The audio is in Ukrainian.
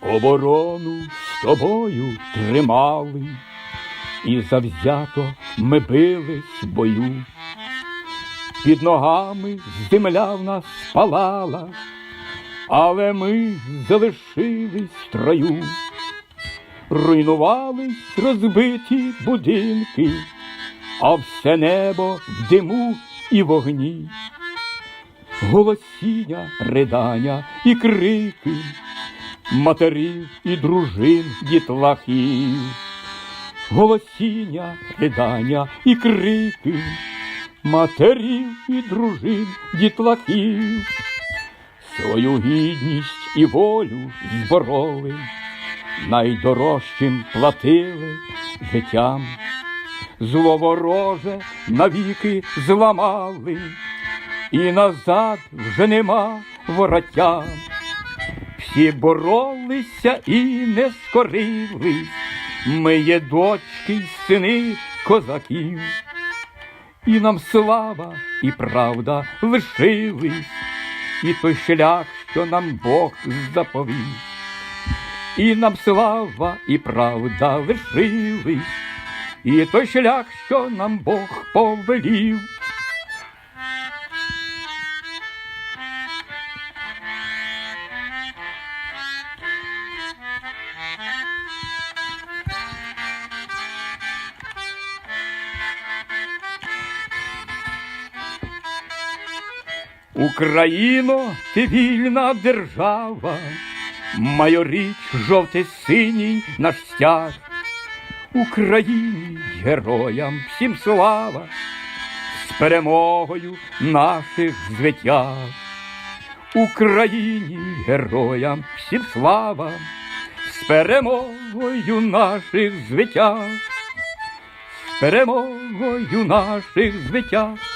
Оборону з тобою тримали, і завзято ми бились в бою. Під ногами земля в нас палала, але ми залишились в строю. Руйнувались розбиті будинки, а все небо в диму і вогні. Голосіння, ридання і крики, матерів і дружин дітлахів. Голосіння, ридання і крики, матерів і дружин дітлахів. Свою гідність і волю збороли, найдорожчим платили життям. Зло вороже навіки зламали, і назад вже нема вороття. Всі боролися і не скорились, ми є дочки й сини козаків, і нам слава і правда лишились, і той шлях, що нам Бог заповів, і нам слава і правда лишились, і той шлях, що нам Бог повелів. Україно, ти вільна держава, майоріч жовте-синій наш стяг. Україні, героям всім слава, з перемогою наших звитяг. Україні, героям всім слава, з перемогою наших звитяг, з перемогою наших звитяг.